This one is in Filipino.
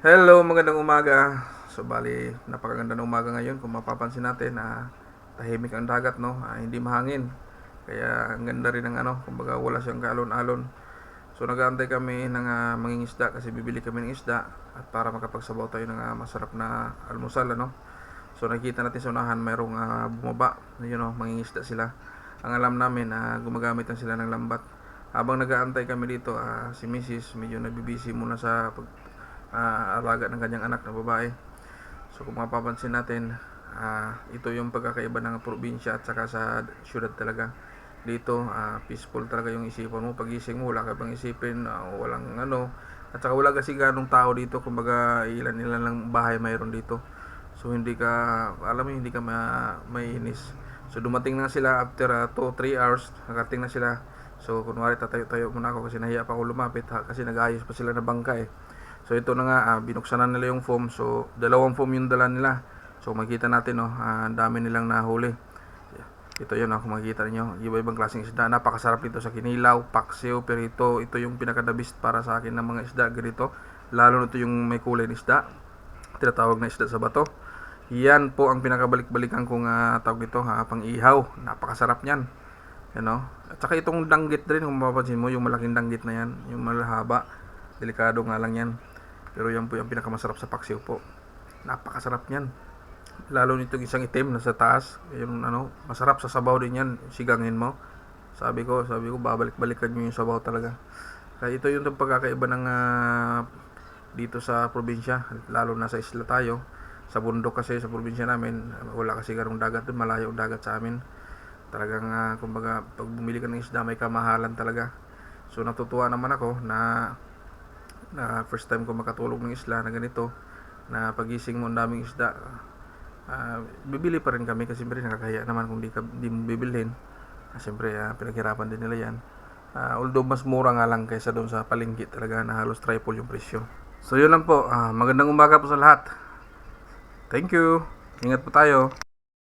Hello, magandang umaga. So bali, napakaganda ng umaga ngayon kung mapapansin natin na tahimik ang dagat no, Ah, hindi mahangin. Kaya ang ganda rin ng ano, kumbaga wala siyang kalon-alon. So nag-aantay kami ng ah, mangingisda kasi bibili kami ng isda at para makapagsabaw tayo ng ah, masarap na almusal ano. So nakita natin sa unahan mayroong ah, bumaba, yun know, mangingisda sila. Ang alam namin na gumagamit lang sila ng lambat. Habang nag-aantay kami dito, ah, si Mrs. medyo nabibisi muna sa pag ah, alaga ng kanyang anak na babae. So kung mapapansin natin, ah, ito yung pagkakaiba ng probinsya at saka sa syudad talaga. Dito, ah, peaceful talaga yung isipan mo. Pagising mo, wala ka bang isipin, ah, walang ano. At saka wala kasi ganong tao dito, kumbaga ilan-ilan lang bahay mayroon dito. So hindi ka, alam mo, hindi ka ma, maiinis. So dumating na sila after 2-3 hours, nakarating na sila. So kunwari tatayo-tayo muna ako kasi nahiya pa ako lumapit ha, kasi nag-ayos pa sila ng bangka eh. So ito na nga, ah, binuksan na nila yung foam. So dalawang foam yung dala nila. So makita natin no, ah, ang dami nilang nahuli. Ito yun, ah, kung makikita niyo iba-ibang klaseng isda. Napakasarap dito sa kinilaw, paksiw, pero ito, ito yung pinaka-the-best para sa akin ng mga isda ganito. Lalo na ito yung may kulay na isda. Tinatawag na isda sa bato. Yan po ang pinakabalik-balikan kong ah, tawag nito, ha, pang ihaw. Napakasarap niyan. Yan no? At saka itong danggit rin, kung mapapansin mo, yung malaking danggit na yan, yung malahaba. Delikado nga lang yan. Pero yan po yung pinakamasarap sa paksiw po. Napakasarap niyan. Lalo nito isang itim na sa taas, yung ano, masarap sa sabaw din yan, sigangin mo. Sabi ko, sabi ko babalik-balikan mo yung sabaw talaga. Kaya ito yung pagkakaiba ng ah, dito sa probinsya, lalo na sa isla tayo. Sa bundok kasi sa probinsya namin, wala kasi garong dagat doon, malayo ang dagat sa amin. Talagang ah, kumbaga pag bumili ka ng isda may kamahalan talaga. So natutuwa naman ako na na first time ko makatulog ng isla na ganito na pagising mo ang daming isda. Ah, bibili pa rin kami kasi siyempre nakakahiya naman kung di, ka, di mo bibilhin. Ah, siyempre ah, pinaghirapan din nila yan. Ah, although mas mura nga lang kaysa doon sa palengke talaga na halos triple yung presyo. So yun lang po. Ah, magandang umaga po sa lahat. Thank you. Ingat po tayo